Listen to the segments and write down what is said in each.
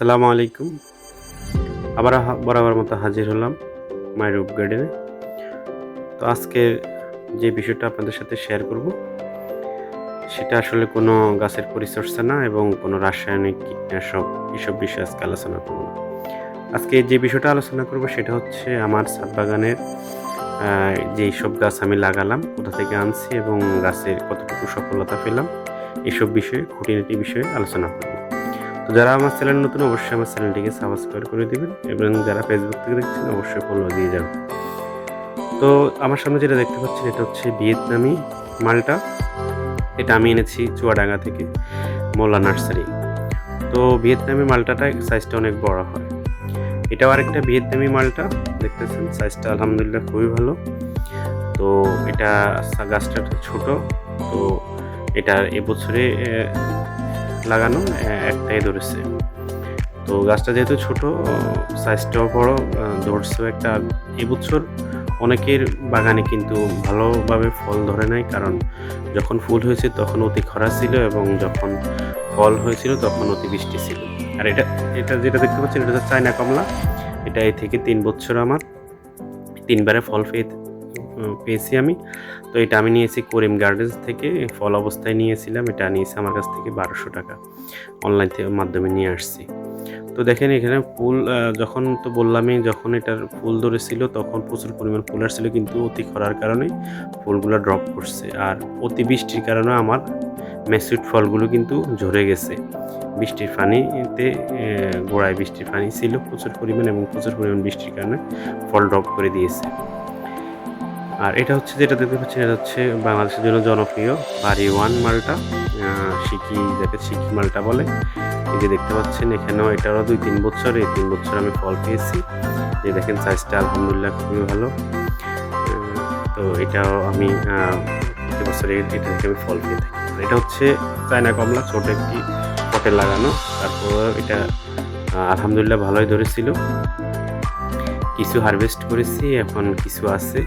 আসসালামু আলাইকুম। আবার বরাবর মতো হাজির হলাম মাই রুপ গার্ডেনে তো আজকে যে বিষয়টা আপনাদের সাথে শেয়ার করব, সেটা আসলে কোনো গাছের পরিচর্যা না এবং কোনো রাসায়নিক কীটনাশক এসব বিষয়ে আজকে আলোচনা করব আজকে যে বিষয়টা আলোচনা করব সেটা হচ্ছে আমার ছাদ বাগানের যেই সব গাছ আমি লাগালাম কোথা থেকে আনছি এবং গাছের কতটুকু সফলতা পেলাম, এসব বিষয়ে খুঁটিনাটি বিষয়ে আলোচনা করব। তো যারা আমার চ্যানেল নতুন, অবশ্যই আমার চ্যানেলটিকে সাবস্ক্রাইব করে দেবেন এবং যারা ফেসবুক থেকে দেখছেন, অবশ্যই ফলো দিয়ে যাবেন। তো আমার সামনে যেটা দেখতে পাচ্ছেন, এটা হচ্ছে ভিয়েতনামি মালটা। এটা আমি এনেছি চুয়াডাঙ্গা থেকে, মোল্লা নার্সারি। তো ভিয়েতনামি মালটাটা সাইজটা অনেক বড় হয়। এটাও আরেকটা ভিয়েতনামি মালটা, দেখতেছেন সাইজটা আলহামদুলিল্লাহ খুবই ভালো। তো এটা গাছটা ছোট, তো এটা এবছরে লাগানো একটাই ধরেছে। তো গাছটা যেহেতু ছোট সাইজটাও বড় ধরছেও একটা এবছর অনেকের বাগানে কিন্তু ভালোভাবে ফল ধরে নাই, কারণ যখন ফুল হয়েছে তখন অতি খরা ছিল এবং যখন ফল হয়েছিল তখন অতি বৃষ্টি ছিল। আর এটা এটা যেটা দেখতে পাচ্ছেন, এটা হচ্ছে চায়না কমলা। এটা এই থেকে তিন বছর আমার। তিনবারে ফল পেয়ে পেয়েছি আমি। তো এটা আমি নিয়েছি করিম গার্ডেন্স থেকে। ফল অবস্থায় নিয়েছিলাম। এটা নিয়েছি আমার কাছ থেকে বারোশো টাকা। অনলাইন থেকে মাধ্যমে নিয়ে আসছি। তো দেখেন এখানে ফুল যখন তো বললামই যখন এটার ফুল ধরেছিল তখন প্রচুর পরিমাণ ফুল আসছিল কিন্তু অতি খরার কারণে ফুলগুলো ড্রপ করছে। আর অতি বৃষ্টির কারণে আমার ম্যাসুইট ফলগুলো কিন্তু ঝরে গেছে। বৃষ্টির পানিতে গোড়ায় বৃষ্টির পানি ছিল প্রচুর পরিমাণ এবং প্রচুর পরিমাণ বৃষ্টির কারণে ফল ড্রপ করে দিয়েছে। আর এটা হচ্ছে যেটা দেখতে পাচ্ছেন এটা হচ্ছে বাংলাদেশের জন্য জনপ্রিয়, বাড়ি ওয়ান মালটা। সিকি, যাকে সিকি মালটা বলে। এই যে দেখতে পাচ্ছেন, এখানেও এটারও দুই তিন বছর, এই তিন বছর আমি ফল পেয়েছি। যে দেখেন, সাইজটা আলহামদুলিল্লাহ খুবই ভালো। তো এটাও আমি প্রতি বছর এটা থেকে আমি ফল পেয়ে থাকি। এটা হচ্ছে চায়না কমলা, ছোট একটি পটে লাগানো। তারপর এটা আলহামদুলিল্লাহ ভালোই ধরেছিল। কিছু হারভেস্ট করেছি, এখন কিছু আছে।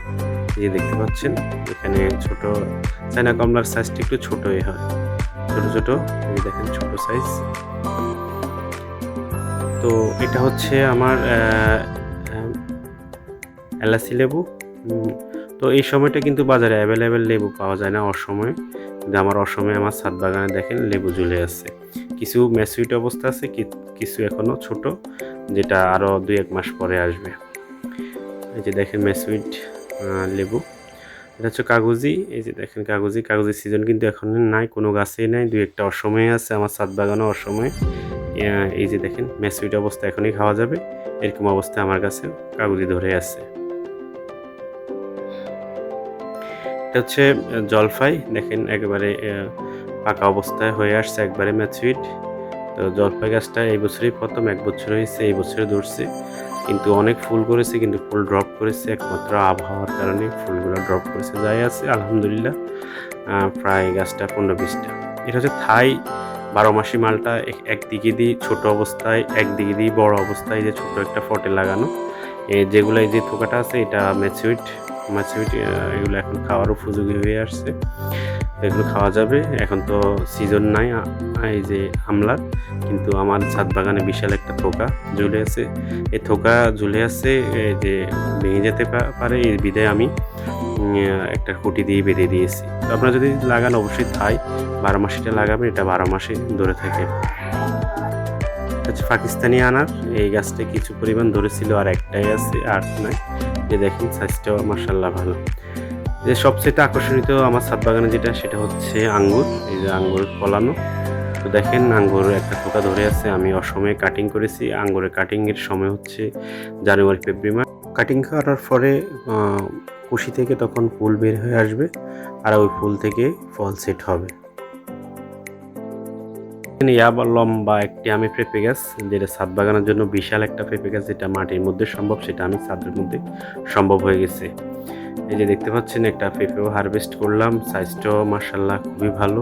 এই দেখতে পাচ্ছেন, এখানে ছোট চায়না কমলার সাইজটা একটু ছোটই হয়। ছোট ছোট, এই দেখেন ছোট সাইজ তো এটা হচ্ছে আমার এলাচি লেবু। তো এই সময়টা কিন্তু বাজারে অ্যাভেলেবেল লেবু পাওয়া যায় না অসময়ে। কিন্তু আমার অসময়ে আমার ছাদ বাগানে দেখেন লেবু ঝুলে আছে। কিছু ম্যাচুইট অবস্থা আছে কিছু এখনও ছোট, যেটা আরও দুই এক মাস পরে আসবে। এই যে দেখেন ম্যাচুইট লেবু। এটা হচ্ছে কাগজি। এই যে দেখেন কাগজি। কাগজি সিজন কিন্তু এখন নাই, কোনো গাছেই নাই, দুই একটা অসময়ে আছে, আমার ছাদ বাগানও অসময়ে। এই যে দেখেন ম্যাচুইট অবস্থা এখনই খাওয়া যাবে। এরকম অবস্থায় আমার কাছে কাগজি ধরে আছে। এটা হচ্ছে জলফাই। দেখেন একেবারে পাকা অবস্থায় হয়ে আসছে, একবারে ম্যাচুইট তো জলপাই গাছটা এই বছরই প্রথম, এক বছর হয়েছে, এই বছরে ধরছে। কিন্তু অনেক ফুল করেছে, কিন্তু ফুল ড্রপ করেছে। একমাত্র আবহাওয়ার কারণে ফুলগুলো ড্রপ করেছে। যাই আছে, আলহামদুলিল্লাহ প্রায় গাছটা পনেরো বিশটা। এটা হচ্ছে থাই, বারো মাসি মালটা এক- একদিকে দিয়ে ছোট অবস্থায়, একদিকে দিয়ে বড় অবস্থায় যে ছোট একটা ফটে লাগানো। যেগুলো এই যে থোকাটা আছে, এটা ম্যাচুইট ম্যাচুইট এগুলো এখন খাওয়ার উপযোগী হয়ে আসছে। এগুলো খাওয়া যাবে। এখন তো সিজন নাই এই যে আমলার। কিন্তু আমার ছাদ বাগানে বিশাল একটা থোকা ঝুলে আছে। এই থোকা ঝুলে আছে যে ভেঙে যেতে পারে এই বিধায় আমি একটা খুঁটি দিয়ে বেঁধে দিয়েছি। তো আপনারা যদি লাগান, অবশ্যই থাই বারো মাসিটা লাগাবেন, এটা বারো মাসে ধরে থাকে। হচ্ছে পাকিস্তানি আনার, এই গাছটা কিছু পরিমাণ ধরেছিল আর একটাই আছে আর নাই। যে দেখেন সাইজটাও মার্শাল্লাহ ভালো। যে সবচেয়ে আকর্ষণীয় আমার ছাদ বাগানে যেটা, সেটা হচ্ছে আঙ্গুর, এই যে আঙ্গুর ফলানো। তো দেখেন, আঙ্গুর একটা থোকা ধরে আছে, আমি অসময়ে কাটিং করেছি। আঙ্গুরের কাটিংয়ের সময় হচ্ছে জানুয়ারি, ফেব্রুয়ারি মাস। কাটিং করার পরে কুশি থেকে তখন ফুল বের হয়ে আসবে, আর ওই ফুল থেকে ফল সেট হবে। ইয়াবা লম্বা একটি আমি পেঁপে গাছ, যেটা ছাদ বাগানের জন্য বিশাল একটা পেঁপে গাছ, যেটা মাটির মধ্যে সম্ভব, সেটা আমি ছাদের মধ্যে সম্ভব হয়ে গেছে। এই যে দেখতে পাচ্ছেন, একটা পেঁপেও হারভেস্ট করলাম। সাইজটাও মার্শাল্লাহ খুবই ভালো।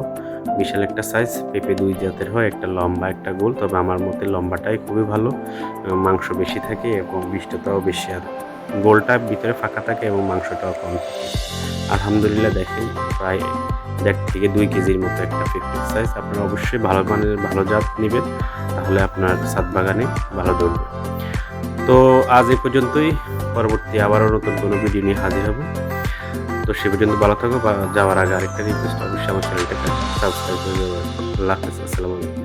বিশাল একটা সাইজ পেঁপে দুই জাতের হয়, একটা লম্বা, একটা গোল। তবে আমার মতে লম্বাটাই খুবই ভালো। মাংস বেশি থাকে এবং মিষ্টতাও বেশি, আর গোলটা ভিতরে ফাঁকা থাকে এবং মাংসটাও কম থাকে। আলহামদুলিল্লাহ দেখেন, প্রায় দেড় থেকে দুই কেজির মতো একটা ফিফটিক সাইজ আপনারা অবশ্যই ভালো মানের, ভালো জাত নেবেন। তাহলে আপনার ছাদ বাগানে ভালো ধরবে। তো আজ এ পর্যন্তই। পরবর্তী আবারও নতুন কোনো ভিডিও নিয়ে হাজির হব। তো সে পর্যন্ত ভালো থাকো বা যাওয়ার আগে আরেকটা রিকোয়েস্ট অবশ্যই আমার চ্যানেলটাকে সাবস্ক্রাইব করে দেবেন। আল্লাহ হাফিজ, আসসালামু আলাইকুম।